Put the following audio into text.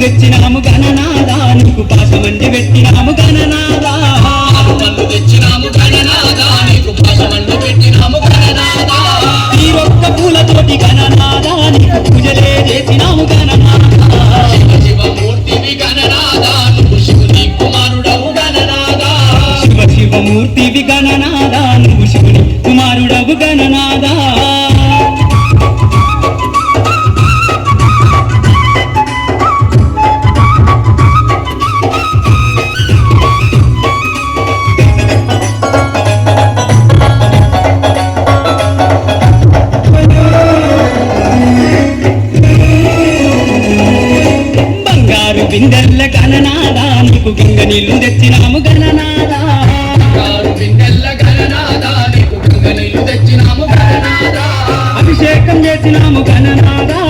తెచ్చినాము గణనాదా నీకు పాశమండి పెట్టినాము గణనాదా తెచ్చినాము గణనాదా నీకు పెట్టినాము గణనాదా ఈ ఒక్క పూలతోటి గణనాదా నీకు పూజలే చేసినాము గణనాదా శివ శివమూర్తివి గణనాదా నువ్వు శివుని కుమారుడవు గణనాదా శివ శివమూర్తివి గణనాదా బిందెల్ల గణనాదా నీకు గంగ నీళ్ళు తెచ్చినాము గణనాదా కారు బిందెల్ల గణనాదా నీకు గంగ నీళ్ళు తెచ్చినాము గణనాదా అభిషేకం చేసినాము గణనాదా